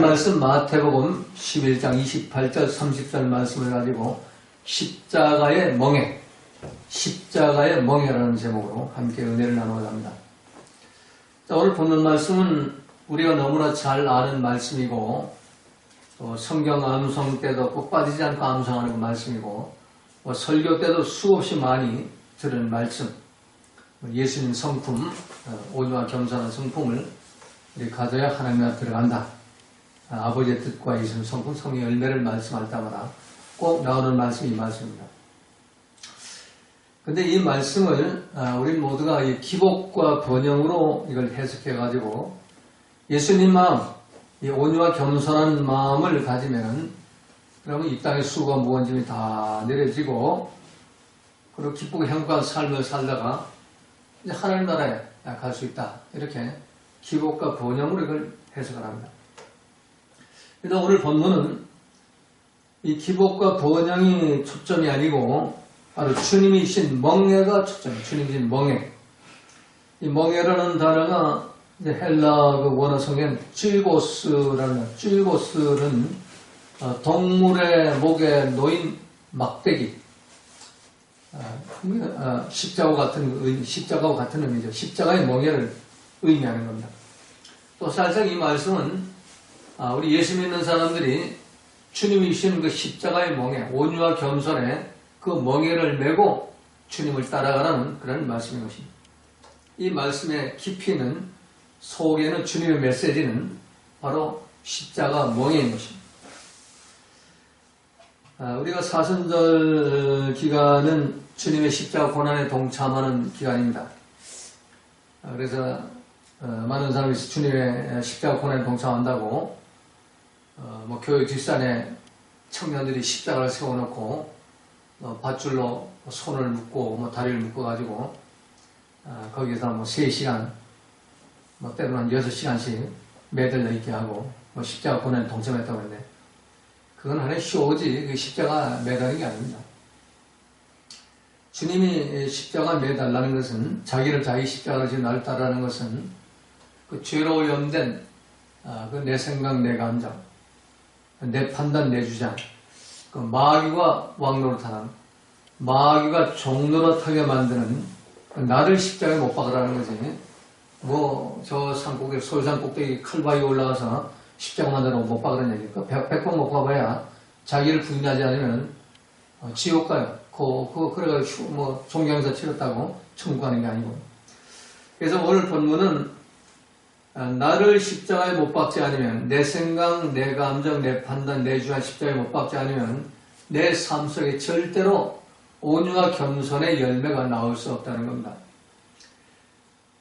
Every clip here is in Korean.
말씀 마태복음 11장 28절 30절 말씀을 가지고 십자가의 멍에 십자가의 멍에라는 제목으로 함께 은혜를 나누어 합니다. 자, 오늘 본문 말씀은 우리가 너무나 잘 아는 말씀이고 또 성경 암송 때도 꼭 빠지지 않고 암송하는 그 말씀이고 뭐 설교 때도 수없이 많이 들은 말씀 예수님 성품 어, 온유와 겸손한 성품을 우리 가져야 하나님 앞에 들어간다. 아, 아버지의 뜻과 예수님 성품 성의 열매를 때마다 꼭 나오는 말씀이 이 말씀입니다. 근데 이 말씀을 아, 우리 모두가 이 기복과 번영으로 이걸 해석해 가지고 예수님 마음, 이 온유와 겸손한 마음을 가지면 그러면 이 땅의 수고가 무거운 짐이 다 내려지고 그리고 기쁘고 행복한 삶을 살다가 이제 하나님 나라에 갈 수 있다. 이렇게 기복과 번영으로 이걸 해석을 합니다. 그래서 오늘 본문은 이 기복과 번영이 초점이 아니고 바로 주님이신 멍해가 초점, 주님이신 멍해. 이 멍해라는 단어가 헬라 그 원어 성엔 찔고스라는 찔고스는 어, 동물의 목에 놓인 막대기. 아, 어, 십자가 같은 의- 십자가와 같은 의미죠. 십자가의 멍해를 의미하는 겁니다. 또 사실상 이 말씀은 아, 우리 예수 믿는 사람들이 주님이 주시는 그 십자가의 멍에, 온유와 겸손에 그 멍에를 메고 주님을 따라가라는 그런 말씀인 것입니다. 이 말씀의 깊이는 속에는 주님의 메시지는 바로 십자가 멍에인 것입니다. 아, 우리가 사순절 기간은 주님의 십자가 고난에 동참하는 기간입니다. 아, 그래서 어, 많은 사람이 주님의 십자가 고난에 동참한다고 어, 뭐 교회 뒷산에 청년들이 십자가를 세워놓고 어, 밧줄로 손을 묶고 뭐 다리를 묶어가지고 어, 거기서 뭐 3시간 뭐 때로는 6시간씩 매달려 있게 하고 뭐 십자가 고난에 동참했다고 했는데 그건 하나의 쇼지 그 십자가 매달린 게 아닙니다. 주님이 십자가 매달라는 것은 자기를 자기 십자가를 지금 날 따르는 것은 그 죄로 오염된 아, 그 내 생각 내 감정 내 판단, 내 주장, 그 마귀와 왕노릇하는 마귀가 종노릇하게 만드는 그 나를 십자가에 못 박으라는 거지. 뭐 저 산꼭대기, 솔산 꼭대기 칼바위 올라가서 십자가 만들어 못 박으라는 얘기니까 백, 백번 못 박아야 자기를 부인하지 않으면 어, 지옥 가요. 그, 그, 그래가지고 휴- 뭐 종경에서 치렀다고 천국 가는 게 아니고. 그래서 오늘 본문은 아, 나를 십자가에 못 박지 않으면 내 생각, 내 감정, 내 판단, 내 주관 십자가에 못 박지 않으면 내 삶 속에 절대로 온유와 겸손의 열매가 나올 수 없다는 겁니다.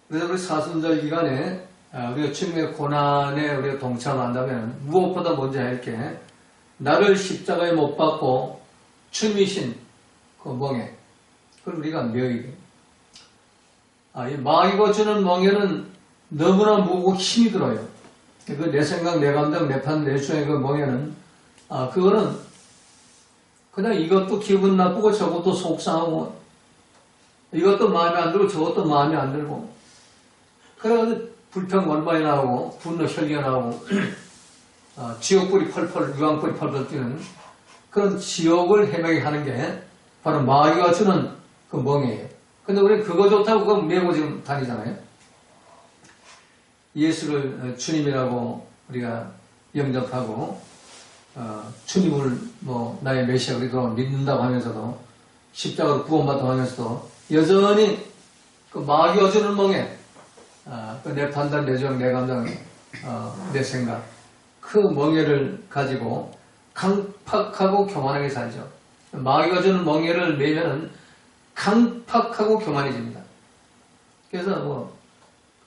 그래서 우리 사순절 기간에 아, 우리가 주님의 고난에 우리가 동참한다면 무엇보다 먼저 할 게 나를 십자가에 못 박고 주님이신 그 멍에 그걸 우리가 돼. 아, 이 마귀가 주는 멍에는 너무나 무겁고 힘이 들어요. 그 내 생각, 내 감정, 내 판, 내 주장의 그 멍에는, 아, 그거는 그냥 이것도 기분 나쁘고 저것도 속상하고, 이것도 마음에 안 들고 저것도 마음에 안 들고, 그래가지고 불평 원망이 나오고, 분노 혈기가 나오고, 아, 지옥불이 펄펄, 유황불이 펄펄 뛰는 그런 지옥을 헤매게 하는 게 바로 마귀가 주는 그 멍이에요. 근데 우리 그거 좋다고 그거 메고 지금 다니잖아요. 예수를 어, 주님이라고 우리가 영접하고 어, 주님을 뭐 나의 메시아 우리도 믿는다고 하면서도 십자가로 구원받다고 하면서도 여전히 그 마귀가 주는 멍에 아, 그내 판단, 내 주장, 내 감정, 어, 내 생각 그 멍에를 가지고 강팍하고 교만하게 살죠. 마귀가 주는 멍에를 매면은 강팍하고 교만해집니다. 그래서 뭐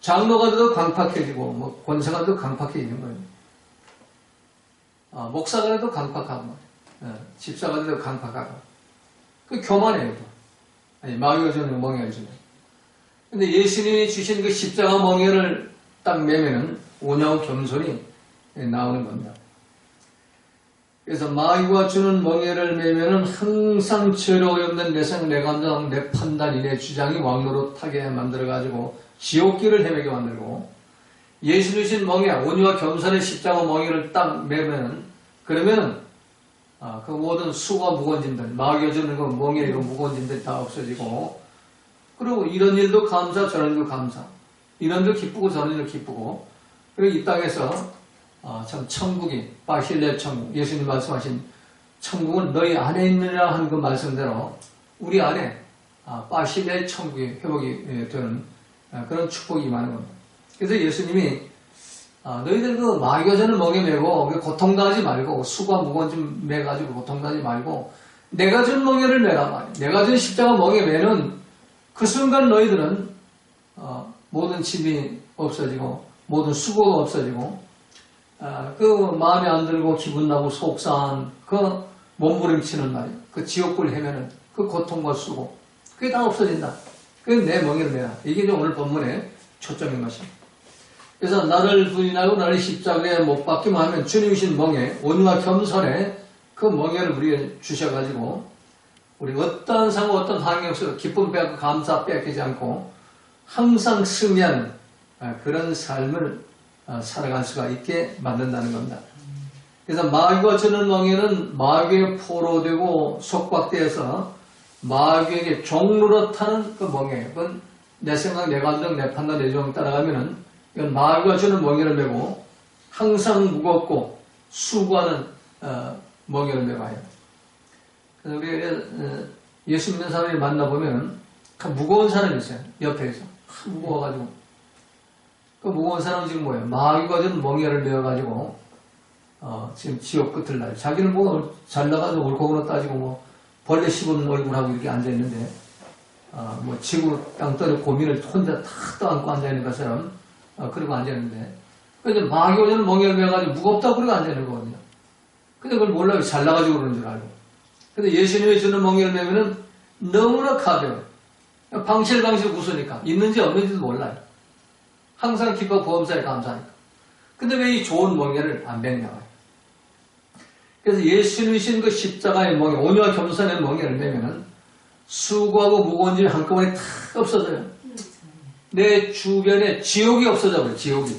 장로가 돼도 강팍해지고, 뭐, 권사가 돼도 강팍해지는 거예요. 아, 목사가 돼도 강팍하고, 예, 집사가 돼도 강팍하고. 그 교만해요, 또. 아니, 마귀가 주는 멍에를 주네. 근데 예수님이 주신 그 십자가 멍에를 딱 매면은 온유하고 겸손이 나오는 겁니다. 그래서 마귀가 주는 멍에를 매면은 항상 죄로 오염된 내 생, 내 감정, 내 판단 이, 내 주장이 왕노릇하게 만들어가지고 지옥길을 헤매게 만들고 예수님신 멍에 온유와 겸손의 십자가 멍에를 딱 매면 그러면은 아, 그 모든 수가 무거운 짐들, 막여주는 그 멍에 이런 무거운 짐들 다 없어지고. 그리고 이런 일도 감사, 저런 일도 감사. 이런 일 기쁘고 저런 일 기쁘고. 그리고 이 땅에서 아, 참 천국이 바실레 천국 예수님 말씀하신 천국은 너희 안에 있느냐 하는 그 말씀대로 우리 안에 아, 바실레 천국이 회복이 예, 되는 아, 그런 축복이 임하는 겁니다. 그래서 예수님이 아, 너희들 그 마귀가전을 멍에 메고 그 고통당하지 말고 수가 무거운 좀 매가지고 고통당하지 말고 내가 준 멍에를 메라 말이야. 내가 준 십자가 멍에 매는 그 순간 너희들은 어, 모든 짐이 없어지고 모든 수고가 없어지고 아, 그 마음에 안 들고 기분 나고 속상한 그 몸부림치는 말이야. 그 지옥불 헤매는 그 고통과 수고 그게 다 없어진다. 그게 내 멍에를 메라. 이게 오늘 본문의 초점인 것입니다. 그래서 나를 부인하고 나를 십자가에 못 박기만 하면 주님이신 멍에 온유와 겸손에 그 멍에를 우리에게 주셔가지고 우리 어떠한 상황 어떤 환경 속에서 기쁨 빼앗고 감사 빼앗기지 않고 항상 승리하는 아, 그런 삶을 아, 살아갈 수가 있게 만든다는 겁니다. 그래서 마귀가 주는 멍에는 마귀에 포로되고 속박되어서 마귀에게 종로로 타는 그 멍에 그건 내 생각, 내 감정, 내 판단, 내 조항 따라가면은 이건 마귀가 주는 멍에를 메고 항상 무겁고 수고하는 어, 멍에를 메가요. 그래서 우리 어, 예수 믿는 사람이 만나보면 참 무거운 사람이 있어요. 옆에서. 참 무거워가지고. 그 무거운 사람은 지금 뭐예요? 마귀가 준 멍에를 메어가지고 어, 지금 지옥 끝을 나요. 자기는 뭐잘 나가서 옳고 그로 따지고 뭐 벌레 씹은 얼굴하고 이렇게 앉아있는데 어, 뭐 지구 땅덩이 고민을 혼자 탁 떠안고 앉아있는 것처럼 어, 그러고 앉아있는데 근데 멍에를 메어가지고 무겁다고 그러고 앉아있는 거거든요. 근데 그걸 몰라요. 잘 나가지고 그러는 줄 알고. 근데 예수님이 주는 멍에를 메면은 너무나 가벼워요. 방실방실 웃으니까. 있는지 없는지도 몰라요. 항상 기뻐 보험사에 감사하니까. 근데 왜 이 좋은 멍에를 안 맹냐고요. 그래서 예수님이신 그 십자가의 멍에, 온유와 겸손의 멍에를 메면은 수고하고 무거운 짐이 한꺼번에 탁 없어져요. 내 주변에 지옥이 없어져 버려요, 지옥이.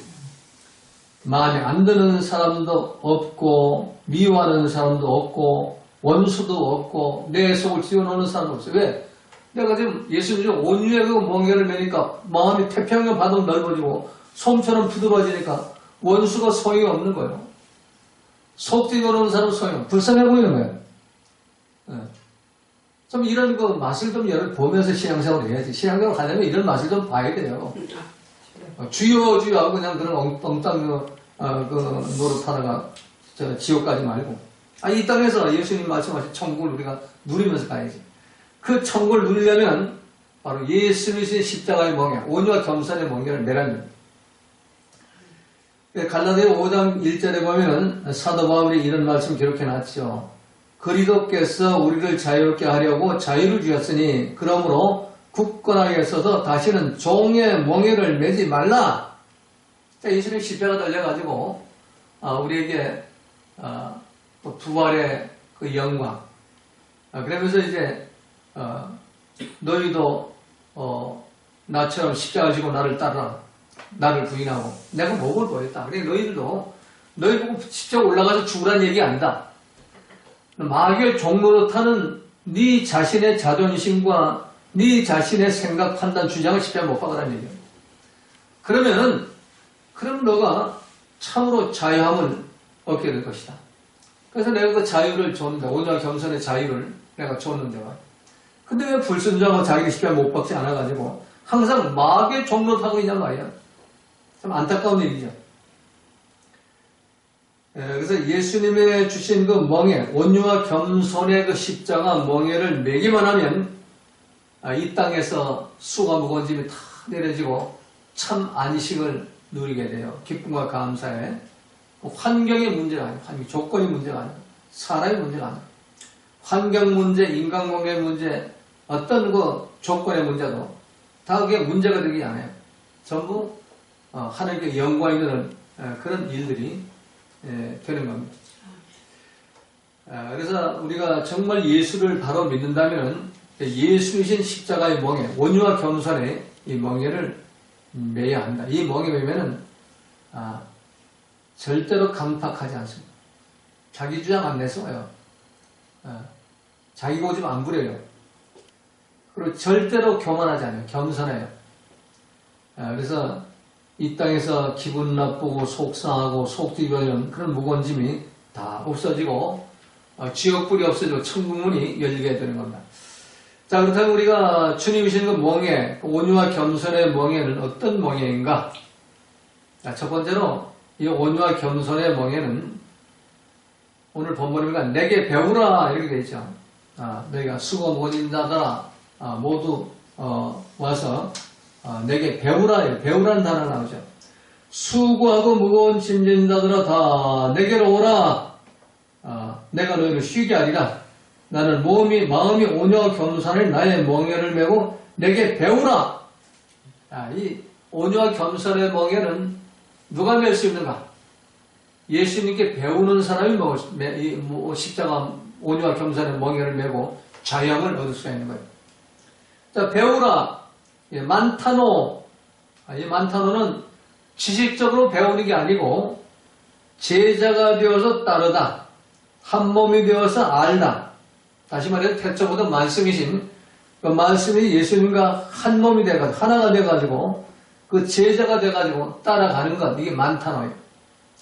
마음에 안 드는 사람도 없고, 미워하는 사람도 없고, 원수도 없고, 내 속을 지어놓는 사람도 없어요. 왜? 내가 지금 예수님 온유의 그 멍에를 매니까 마음이 태평양 바닥 넓어지고, 솜처럼 부드러워지니까 원수가 소용이 없는 거예요. 속 뛰어오는 사람 소용, 불쌍해 보이는 거예요. 예. 좀 이런 그 맛을 좀 여러 보면서 신앙생활을 해야지. 신앙생활 하려면 이런 맛을 좀 봐야 돼요. 어, 주여 주여 하고 그냥 그런 엉, 엉땅 그, 어, 그 노릇하다가 저 지옥 가지 말고 아, 이 땅에서 예수님 말씀하신 천국을 우리가 누리면서 가야지. 그 천국을 누리려면 바로 예수님의 십자가의 멍에 온유와 겸손의 멍에를 매라는 겁니다. 갈라디아 5장 1절에 보면 사도 바울이 이런 말씀 기록해 놨죠. 그리도께서 우리를 자유롭게 하려고 자유를 주셨으니 그러므로 굳건하게 서서 다시는 종의 멍에를 매지 말라. 자, 예수님 십자가 달려가지고 아, 우리에게 아, 또 부활의 그 영광. 아, 그러면서 이제 어, 너희도 어, 나처럼 십자가 지고 나를 따르라. 나를 부인하고 내가 목을 보였다. 그래 너희들도 너희 보고 십자가 올라가서 죽으라는 얘기 아니다. 마귀의 종로로 타는 네 자신의 자존심과 네 자신의 생각, 판단, 주장을 십자가 못 박으라는 얘기야. 그러면은 그럼 너가 참으로 자유함을 얻게 될 것이다. 그래서 내가 그 자유를 줬는데 오늘 겸손의 자유를 내가 줬는데 근데 왜 불순종하고 자기 십자가 못 박지 않아가지고 항상 마귀의 종로 타고 있냔 말이야. 참 안타까운 일이죠. 예, 그래서 예수님의 주신 그 멍에, 온유와 겸손의 그 십자가 멍에를 매기만 하면 아, 이 땅에서 수가 무거운 짐이 다 내려지고 참 안식을 누리게 돼요. 기쁨과 감사에. 환경의 문제가 아니에요. 환경, 조건이 문제가 아니에요. 사람의 문제가 아니에요. 환경 문제, 인간관계 문제, 어떤 그 조건의 문제도 다 그게 문제가 되지 않아요. 전부 어, 하나님께 영광 있는 어, 그런 일들이 예, 되는 겁니다. 아, 그래서 우리가 정말 예수를 바로 믿는다면 예수이신 십자가의 멍에 온유와 겸손의 이 멍에를 매야 한다. 이 멍에 매면은 아, 절대로 강팍하지 않습니다. 자기 주장 안 내서요. 아, 자기 고집 안 부려요. 그리고 절대로 교만하지 않아요. 겸손해요. 아, 그래서 이 땅에서 기분 나쁘고 속상하고 속 뒤집어지는 그런 무거운 짐이 다 없어지고 어, 지옥불이 없어지고 천국문이 열리게 되는 겁니다. 자 그렇다면 우리가 주님이 주신 그 멍에 온유와 겸손의 멍에는 어떤 멍에인가? 자, 첫 번째로 이 온유와 겸손의 멍에는 오늘 본문이니까 내게 배우라 이렇게 되어 있죠. 아, 너희가 수고 모진 자들아 아, 모두 어, 와서 어, 내게 배우라 배우라는 단어 나오죠. 수고하고 무거운 짐진 자들아 다 내게로 오라. 아, 내가 너희를 쉬게 하리라. 나는 몸이 마음이 온유와 겸손을 나의 멍에를 메고 내게 배우라. 아, 이 온유와 겸손의 멍에는 누가 맬수 있는가? 예수님께 배우는 사람이 이 뭐, 십자가 온유와 겸손의 멍에를 메고 자영을 얻을 수가 있는 거예요. 자, 배우라. 예, 만타노. 아, 이 만타노는 지식적으로 배우는 게 아니고 제자가 되어서 따르다. 한 몸이 되어서 알다. 다시 말해서 태초보다 말씀이신 그 말씀이 예수님과 한 몸이 돼가지고 하나가 돼가지고 그 제자가 돼가지고 따라가는 것 이게 많다노예요.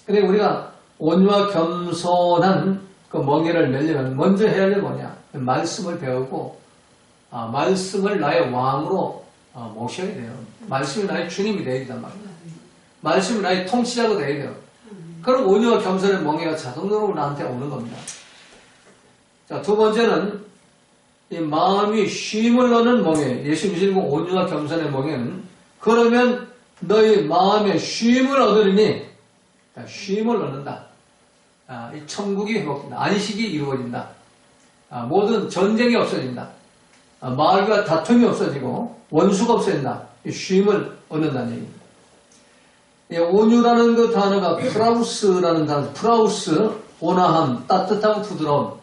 근데 우리가 온유와 겸손한 그 멍에를 내려면 먼저 해야 할게 뭐냐? 말씀을 배우고 아, 말씀을 나의 왕으로 아, 모셔야 돼요. 말씀이 나의 주님이 되어야 말이에요. 말씀이 나의 통치자가 되어야 돼요. 그럼 온유와 겸손의 멍에가 자동적으로 나한테 오는 겁니다. 자, 두 번째는 이 마음이 쉼을 얻는 멍에, 예수 믿으시고 온유와 겸손의 멍에는 그러면 너희 마음에 쉼을 얻으리니 자, 쉼을 얻는다. 아, 이 천국이 회복된다. 안식이 이루어진다. 아, 모든 전쟁이 없어진다. 아, 마을과 다툼이 없어지고 원수가 없어진다. 이 쉼을 얻는다는 얘기입니다. 이 온유라는 그 단어가 프라우스라는 단어, 프라우스, 온화함, 따뜻하고 부드러움,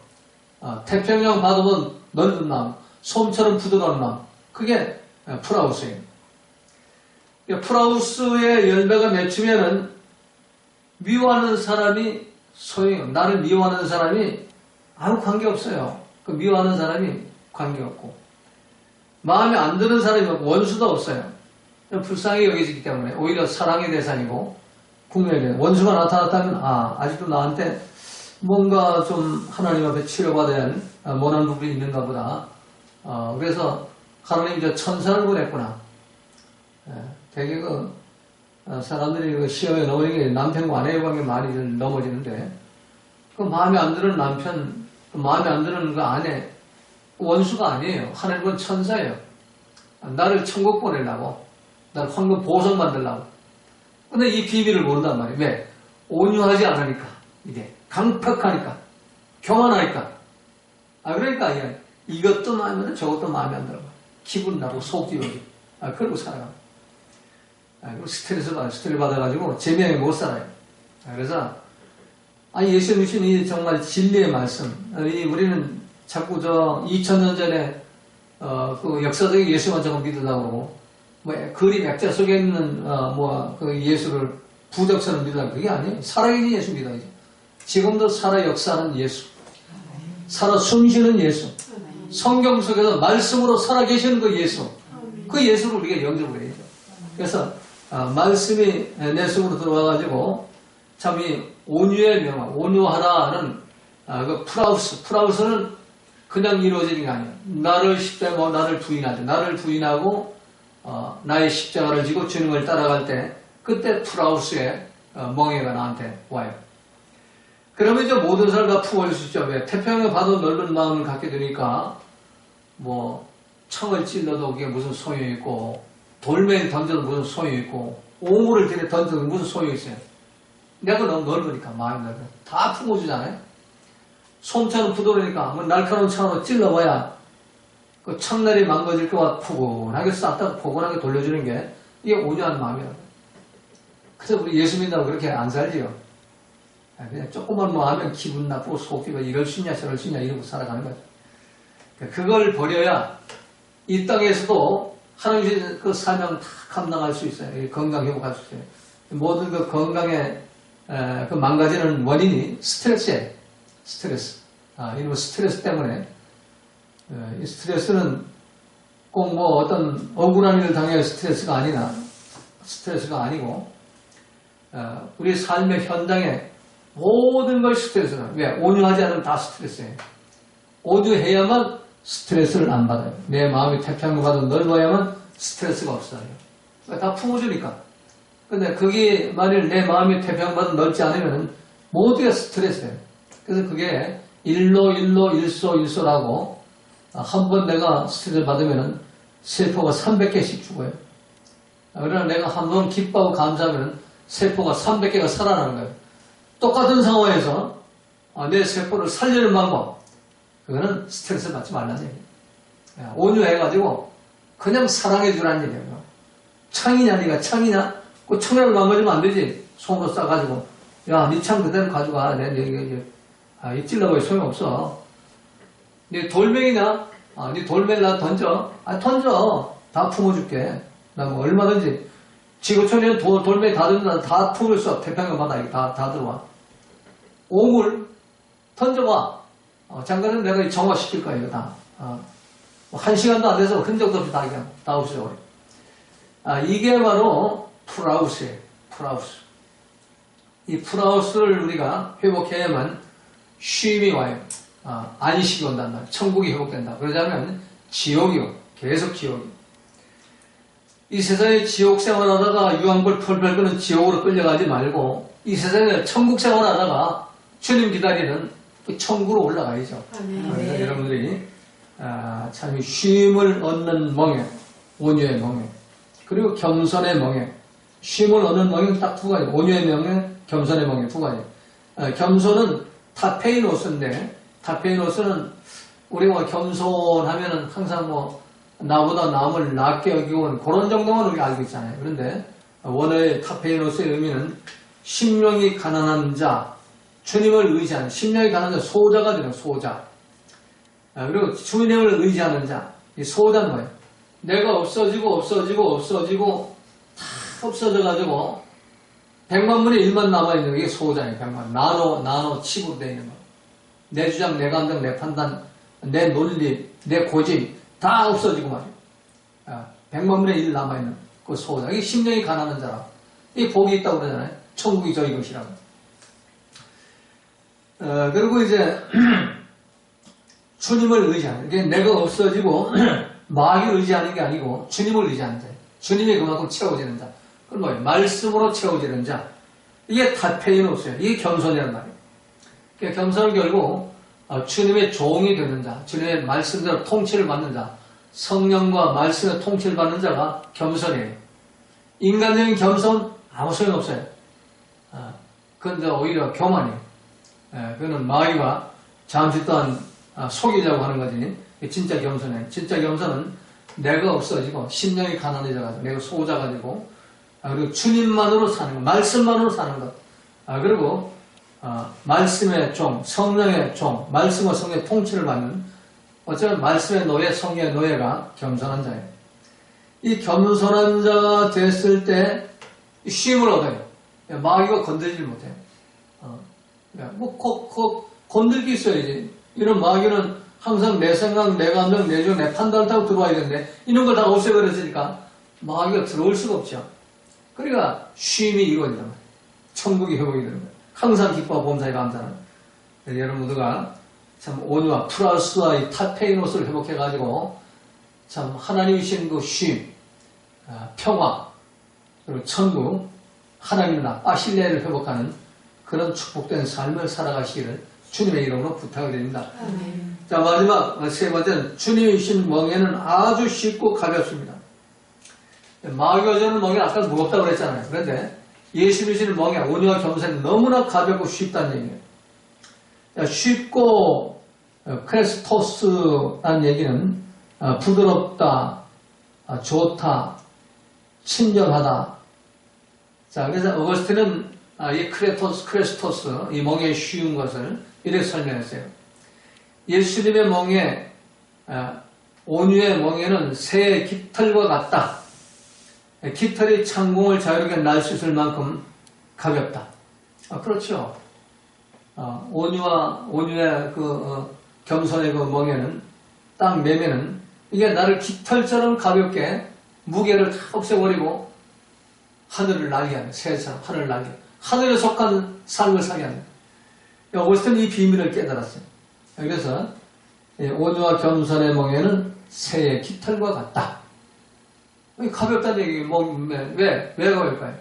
아, 태평양 바다보다 넓은 마음, 솜처럼 부드러운 마음, 그게 아, 프라우스예요. 이 프라우스의 열매가 맺히면은 미워하는 사람이 소용이 없 나를 미워하는 사람이 아무 관계 없어요. 그 미워하는 사람이 관계 없고 마음에 안 드는 사람이 없고 원수도 없어요. 불쌍히 여기지기 때문에 오히려 사랑의 대상이고 국민의 대상. 원수가 나타났다면 아 아직도 나한테 뭔가 좀 하나님 앞에 치료받아야 할 아, 모난 부분이 있는가 보다. 어, 그래서 하나님 저 천사를 보냈구나. 예, 되게 그 어, 사람들이 그 시험에 넘어지게 남편과 아내의 관계 많이 좀 넘어지는데 그 마음에 안 드는 남편, 그 마음에 안 드는 그 아내 원수가 아니에요. 하나님은 천사예요. 나를 천국 보내려고, 나를 황금 보석 만들려고. 근데 이 비밀을 모른단 말이에요. 왜? 온유하지 않으니까 이게 강팍하니까 교만하니까. 아 그러니까 이게 이것도 마음에 안 들어, 저것도 마음에 안 들어. 기분 나고 속 뒤집어지. 아 그러고 살아가. 아, 그리고 스트레스 받아, 스트레스 받아가지고 제명에 못 살아요. 아, 그래서, 아, 예수님 주신 이 정말 진리의 말씀. 우리는 자꾸 저 2000년 전에, 어, 그 역사적인 예수만 저거 그러고, 뭐, 그림 액자 속에 있는, 어, 뭐, 그 예수를 부적처럼 믿으려고 그게 아니에요. 살아계신 예수 믿어야죠. 지금도 살아 역사하는 예수. 살아 숨쉬는 예수. 성경 속에서 말씀으로 살아계시는 그 예수. 그 예수를 우리가 영접을 해야죠. 그래서 아, 말씀이 내 속으로 들어와가지고 참 이 온유의 명화, 온유하다는 아, 그 프라우스, 프라우스는 그냥 이루어지는 게 아니에요. 나를 십자가, 뭐 나를 부인하죠. 나를 부인하고 어, 나의 십자가를 지고 주님을 따라갈 때 그때 프라우스의 어, 멍에가 나한테 와요. 그러면 이제 모든 사람 다 품어줄 수 있죠. 왜? 태평양 바다 넓은 마음을 갖게 되니까 뭐 청을 찔러도 그게 무슨 소용이 있고 돌멩이 던져도 무슨 소용이 있고 오물을 들에 던져도 무슨 소용이 있어요. 내가 너무 넓으니까 마음이 넓어. 다 품어주잖아요. 솜처럼 부드러우니까 뭐 날카로운 창으로 찔러봐야 그 청날이 망가질 거와 푸근하게 싹다 포근하게 돌려주는 게 이게 온유한 마음이에요. 그래서 우리 예수 믿는다고 그렇게 안 살지요. 아, 그냥 조금만 뭐 하면 기분 나쁘고 속 뛰고 이럴 수 있냐 저럴 수 있냐 이러고 살아가는 거죠. 그걸 버려야 이 땅에서도 하나님의 그 사명 다 감당할 수 있어요. 이 건강 회복할 수 있어요. 모든 그 건강에 에, 그 망가지는 원인이 스트레스예요. 스트레스. 아, 이런 스트레스 때문에 에, 이 스트레스는 꼭 뭐 어떤 억울한 일을 당해 스트레스가 아니라 스트레스가 아니고 어, 우리 삶의 현장에 모든 걸 스트레스다. 왜? 온유하지 않으면 다 스트레스예요. 온유해야만 스트레스를 안 받아요. 내 마음이 태평을 받아 넓어야만 스트레스가 없어요. 그러니까 다 품어주니까. 근데 그게 만일 내 마음이 태평받아 넓지 않으면 모두가 스트레스예요. 그래서 그게 일로 일로 일소 일소라고 한 번 내가 스트레스를 받으면 세포가 300개씩 죽어요. 그러나 내가 한 번 기뻐하고 감사하면 세포가 300개가 살아나는 거예요. 똑같은 상황에서 아, 내 세포를 살리는 방법, 그거는 스트레스 받지 말라는 얘기예요. 온유해가지고 그냥 사랑해 주라는 얘기예요. 창이냐, 네가 창이냐? 그 창을 망가지면 안 되지. 손으로 싸가지고. 야, 네창 그대로 가져가. 내, 내, 내, 내. 아, 이 찔러봐야 소용없어. 네 돌멩이냐? 아, 네 돌멩이 나 던져. 아, 던져. 다 품어줄게. 나 뭐 얼마든지. 지구촌에는 돌, 돌멩이 다 던져. 다 품을 수 없어. 태평양 바다에 다, 다 들어와. 오물 던져봐. 어, 장관은 내가 정화시킬 거야, 이거 다. 어, 뭐한 시간도 안 돼서 흔적도 없이 다 그냥 다 없어져. 아, 이게 바로 프라우스예요. 프라우스. 이 프라우스를 우리가 회복해야만 쉼이 와요. 아, 안식이 온단 말이에요. 천국이 회복된다. 그러자면 지옥이요. 계속 지옥이. 이 세상에 지옥 생활하다가 유황불 펄펄 끄는 지옥으로 끌려가지 말고 이 세상에 천국 생활하다가 주님 기다리는 그 천국으로 올라가야죠. 그래서 여러분들이 아, 참 쉼을 얻는 멍에, 온유의 멍에, 그리고 겸손의 멍에, 쉼을 얻는 멍에는 딱두 가지, 온유의 멍에, 겸손의 멍에 두 가지. 아, 겸손은 타페이노스인데, 타페이노스는 우리가 뭐 겸손하면은 항상 뭐 나보다 남을 낮게 여기고 그런 정도만 우리가 알고 있잖아요. 그런데 원어의 타페이노스의 의미는 심령이 가난한 자, 주님을 의지하는 심령이 가난한 자, 소자가 되는 소자. 아, 그리고 주님을 의지하는 자, 이 소자는 뭐예요? 내가 없어지고 없어지고 없어지고 다 없어져가지고 백만 분의 일만 남아있는 게 소자예요. 백만 나노 나노 칩으로 되어 있는 거. 내 주장, 내 감정, 내 판단, 내 논리, 내 고집 다 없어지고 말이에요. 아, 백만 분의 일 남아있는 그 소자. 이게 심령이 가난한 자라. 이 복이 있다고 그러잖아요. 천국이 저희 것이라고. 어, 그리고 이제 주님을 의지하는 게 내가 없어지고 마귀를 의지하는 게 아니고 주님을 의지하는 자예요. 주님이 그만큼 채워지는 자. 그건 뭐예요? 말씀으로 채워지는 자. 이게 타페이노스예요. 이게 겸손이란 말이에요. 그러니까 겸손은 결국 어, 주님의 종이 되는 자, 주님의 말씀대로 통치를 받는 자, 성령과 말씀의 통치를 받는 자가 겸손이에요. 인간적인 겸손 아무 소용 없어요. 아, 그건 오히려 교만이에요. 예, 그거는 마귀가 잠시 아, 속이자고 하는 거지. 진짜 겸손해. 진짜 겸손은 내가 없어지고 심령이 가난해져가지고 내가 소자가 되고 아, 그리고 주님만으로 사는 것, 말씀만으로 사는 것. 아, 그리고 아, 말씀의 종, 성령의 종, 말씀과 성령의 통치를 받는 어쩌면 말씀의 노예, 성령의 노예가 겸손한 자예요. 이 겸손한 자가 됐을 때 쉼을 얻어요. 마귀가 건드리지 못해요. 어, 뭐, 거, 거, 건들기 있어야지. 이런 마귀는 항상 내 생각, 내 감정, 내 중, 내 판단을 타고 들어와야 되는데, 이런 걸 다 없애버렸으니까, 마귀가 들어올 수가 없죠. 그러니까, 쉼이 이루어진단 말이에요. 천국이 회복이 되는 거예요. 항상 기뻐하고 범사에 감사하는. 그래서 여러분 모두가 참 온유와 플러스와 이 타페이노스를 회복해가지고, 참 하나님이 주신 그 쉼, 아, 평화, 그리고 천국, 하나님 나라, 신뢰를 회복하는 그런 축복된 삶을 살아가시기를 주님의 이름으로 부탁을 드립니다. 자, 마지막 세 번째는 주님이 주신 멍에는 아주 쉽고 가볍습니다. 마귀가 주는 멍에는 아까 무겁다고 그랬잖아요. 그런데 예수님이 주는 멍에 온유와 겸손이 너무나 가볍고 쉽다는 얘기예요. 자, 쉽고 어, 크레스토스라는 얘기는 어, 부드럽다, 어, 좋다, 친절하다. 자, 그래서 어거스틴은 아, 이 크레토스, 크레스토스, 이 멍에 쉬운 것을 이렇게 설명했어요. 예수님의 멍에, 아, 온유의 멍에는 새 깃털과 같다. 깃털이 창공을 자유롭게 날수 있을 만큼 가볍다. 아, 그렇죠. 어, 온유와 온유의 그 어, 겸손의 그 멍에는 딱 매면은 이게 나를 깃털처럼 가볍게 무게를 다 없애버리고 하늘을 날게 하는 새처럼 하늘을 날게 하늘에 속한 삶을 살게 하는 오스틴 이 비밀을 깨달았어요. 그래서 예, 온유와 겸손의 멍에는 새의 깃털과 같다. 이 가볍다는 얘기 뭐, 왜? 왜 가볼까요?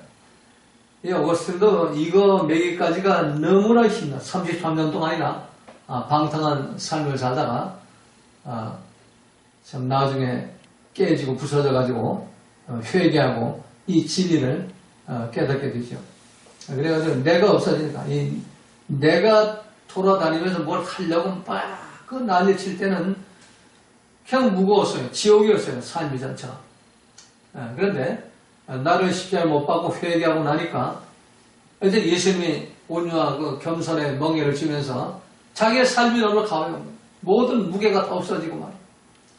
이 오거스틴도 이거 매기까지가 너무나 힘들어. 33년 동안이나 아, 방탕한 삶을 살다가 아, 참 나중에 깨지고 부서져가지고 어, 회개하고 이 진리를 어, 깨닫게 되죠. 그래가지고 내가 없어지니까 이 내가 돌아다니면서 뭘 하려고 막 그 난리 칠 때는 그냥 무거웠어요. 지옥이었어요. 삶이 전체가. 아, 그런데 나를 십자가에 못 박고 회개하고 나니까 이제 예수님이 온유와 그 겸손의 멍에를 쥐면서 자기의 삶이 너무 가벼운. 모든 무게가 다 없어지고 말이에요.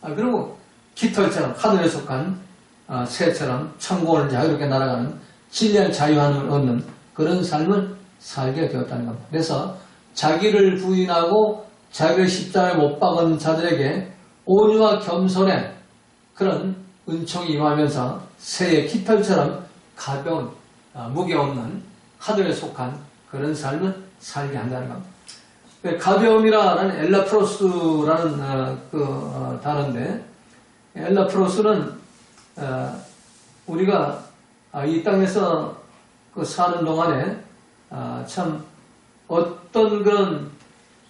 아, 그리고 깃털처럼 하늘에 속한 아, 새처럼 천공을 자유롭게 날아가는 진리한 자유함을 얻는 그런 삶을 살게 되었다는 겁니다. 그래서 자기를 부인하고 자기를 십자가에 못 박은 자들에게 온유와 겸손의 그런 은총이 임하면서 새의 깃털처럼 가벼운 아, 무게 없는 하늘에 속한 그런 삶을 살게 한다는 겁니다. 그 가벼움이라는 엘라프로스라는 어, 그 어, 단어인데 엘라프로스는 어, 우리가 아, 이 땅에서 그 사는 동안에 아, 참 어떤 그런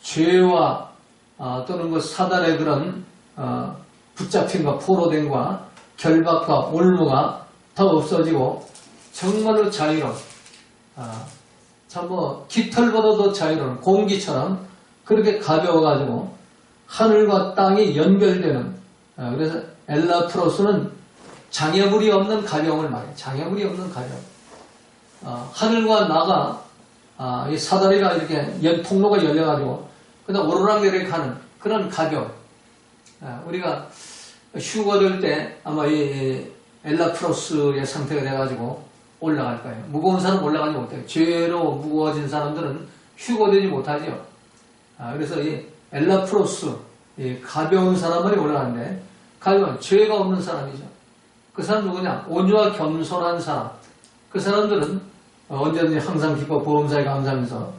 죄와 아, 또는 그 사단의 그런 어, 붙잡힘과 포로됨과 결박과 올무가 더 없어지고 정말로 자유로운 아, 참뭐 깃털보다도 자유로운 공기처럼 그렇게 가벼워가지고 하늘과 땅이 연결되는 아, 그래서 엘라트로스는 장애물이 없는 가벼움을 말해요. 장애물이 없는 가벼움. 어, 하늘과 나가 아, 이 사다리가 이렇게 연, 통로가 열려가지고 그다음 오르락내리락 하는 그런 가벼움. 아, 우리가 휴거될 때 아마 이 엘라프로스의 상태가 돼가지고 올라갈 거예요. 무거운 사람 올라가지 못해요. 죄로 무거워진 사람들은 휴거되지 못하죠. 아, 그래서 이 엘라프로스, 이 가벼운 사람만이 올라가는데, 가벼운, 죄가 없는 사람이죠. 그 사람 누구냐? 온유와 겸손한 사람. 그 사람들은 언제든지 항상 기뻐 보험사에 감사하면서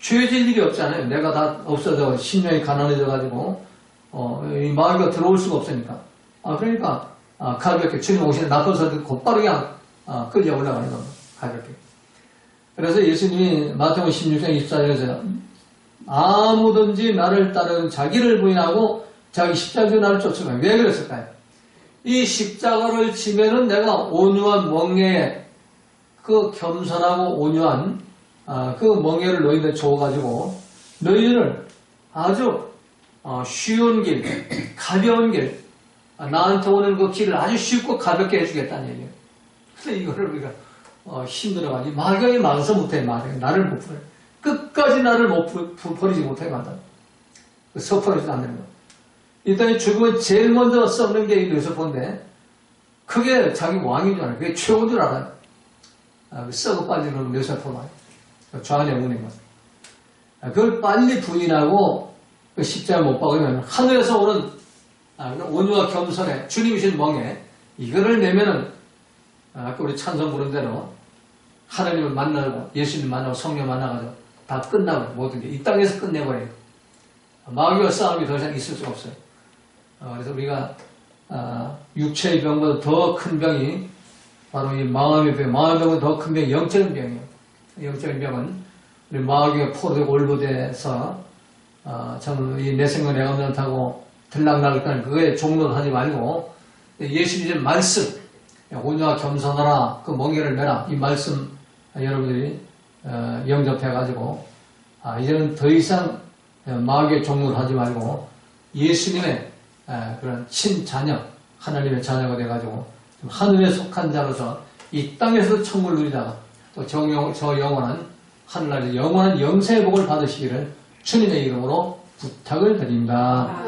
죄질 일이 없잖아요. 내가 다 없어져, 신령이 가난해져가지고, 어, 이 마귀가 들어올 수가 없으니까. 아, 그러니까, 아, 가볍게 주님 오시는 나서서 곧바로 그냥, 아, 끌려 올라가는 겁니다. 가볍게. 그래서 예수님이 마태복음 16장 24절에서 아무든지 나를 따르는 자기를 부인하고 자기 십자가로 나를 쫓아가요. 왜 그랬을까요? 이 십자가를 지면은 내가 온유한 멍에에 그 겸손하고 온유한 아, 그 멍에를 너희들 줘가지고 너희를 아주 어, 쉬운 길, 가벼운 길, 아, 나한테 오는 그 길을 아주 쉽고 가볍게 해주겠다는 얘기예요. 그래서 이거를 우리가 어, 힘들어가지고 마귀가 망서 못해 마귀가 나를 못 풀어 끝까지 나를 못 버리지 못하게 만다. 서퍼러지도 않는 거. 일단 죽으면 제일 먼저 썩는 게이 르서퍼인데 그게 자기 왕인 줄 알아요. 그게 최고인 줄 알아요. 아, 그 썩어 빠지는 것. 아, 그걸 빨리 부인하고 그 십자가 못 박으면 하늘에서 오는 아, 온유와 겸손의 주님이신 멍에 이거를 내면은 아, 아까 우리 찬송 부른 대로 하나님을 만나고 예수님 만나고 성령 만나가지고 다 끝나고 모든 게 이 땅에서 끝내버려요. 마귀와 싸움이 더 이상 있을 수가 없어요. 어, 그래서 우리가 아, 육체의 병보다 더 큰 병이 바로 이 마음의 병, 마음의 병은 더 큰 병이 영적인 병이에요. 영적인 병은 우리 마귀가 포로되고 올부돼서 아, 참이 내 생각 내가 못하고 들락날락 하는 그거에 종로하지 말고 예수님의 말씀 온유와 겸손하라 그 멍에를 메라 이 말씀 여러분들이 어, 영접해가지고 아, 이제는 더 이상 어, 마귀의 종로를 하지 말고 예수님의 에, 그런 친자녀 하나님의 자녀가 돼가지고 좀 하늘에 속한 자로서 이 땅에서도 천국을 누리다가 또 저 영원한 하늘나라의 영원한 영생의 복을 받으시기를 주님의 이름으로 부탁을 드립니다.